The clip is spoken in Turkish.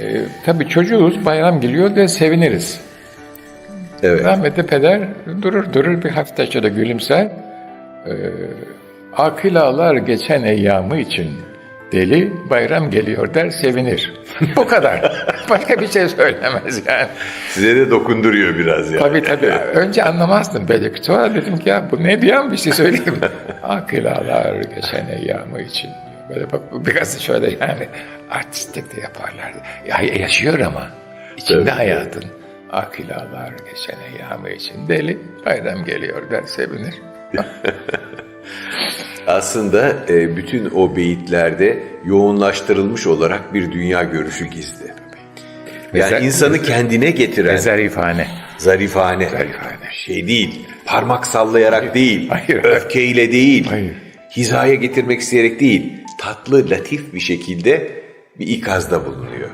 E, tabii çocuğuz, bayram geliyor diye seviniriz. Evet. Rahmetli peder durur durur bir hafifte şöyle gülümser. Ee, akıl ağlar geçen eyyamı için deli bayram geliyor der sevinir. Bu kadar. Başka bir şey söylemez yani. Size de dokunduruyor biraz ya. Tabii tabii. Önce anlamazdım belki. Sonra dedim ki ya bu ne diyen bir şey söyleyeyim. akıl ağlar geçen eyyamı için. Böyle bak biraz şöyle yani artistik de yaparlar. Ya, yaşıyor ama. içinde Tabii. hayatın. Akıl ağlar geçen eyyamı için deli bayram geliyor der sevinir. Aslında e, bütün o beyitlerde yoğunlaştırılmış olarak bir dünya görüşü gizli. Yani Zer- insanı kendine getiren Zarifane. zarifane, Zarifane. şey değil, parmak sallayarak değil, hayır. öfkeyle değil, Hayır. Hizaya getirmek isteyerek değil, tatlı, latif bir şekilde bir ikazda bulunuyor.